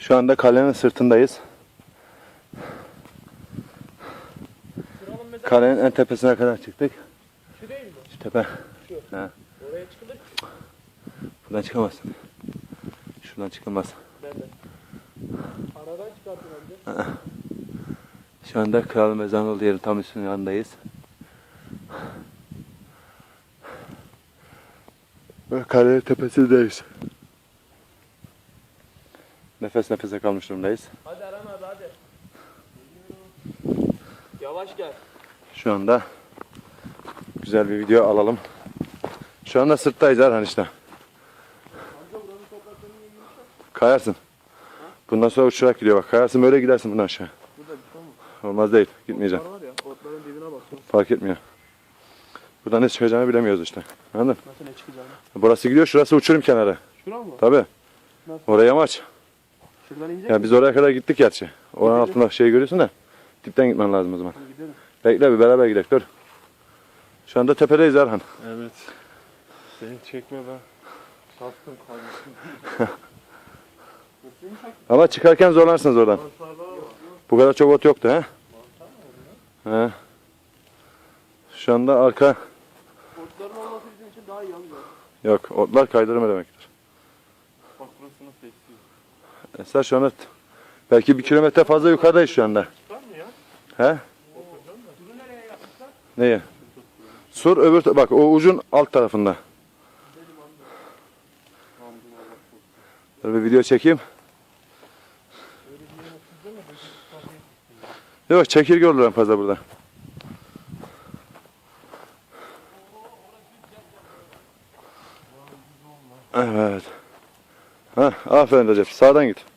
Şu anda kalenin sırtındayız. Kalenin en tepesine kadar çıktık. şu değil mi? Şu tepe. Şu. Ha. Oraya çıkılır. Buradan çıkamazsın. Şuradan çıkılmaz. Ben de. Aradan çıkartın önce. Şu anda kral mezarı olduğu yerin tam üstünün yanındayız. Ve kalenin tepesindeyiz. Nefes nefese kalmış durumdayız. Hadi Eren abi hadi. Yavaş gel. Şu anda güzel bir video alalım. Şu anda sırttayız Erhan işte. Kayarsın. Bundan sonra uçarak gidiyor bak. Kayarsın böyle gidersin bundan aşağı. Burada bir şey olmaz. Değil. Gitmeyeceğim. Var ya otların dibine bak. Fark etmiyor. Buradan ne çıkacağını bilemiyoruz işte. Anladın? Nasıl ne çıkacağını. Burası gidiyor, şurası uçurum kenarı. Şura mı? Tabii. Nasıl? Oraya maç. Şuradan inecek Ya biz oraya kadar gittik gerçi. Oranın altında şey görüyorsun da. Dipten gitmen lazım o zaman. Gidelim. Bekle bir beraber gidelim. Dur. Şu anda tepedeyiz Erhan. Evet. Seni çekme ben. Şaşkın kalmışım. Ama çıkarken zorlarsınız oradan. Bu kadar çok ot yoktu he? He. Şu anda arka Otların olması bizim için daha iyi oluyor. yok. Otlar kaydırma demektir. Bak burası nasıl eksiyor. Esra şu anda belki bir kilometre fazla yukarıdayız şu anda. He? Neyi? Sur öbür bak o ucun alt tarafında. Dur bir video çekeyim. Yok çekirge olur en fazla burada. Evet. Ha, aferin Recep. Sağdan git.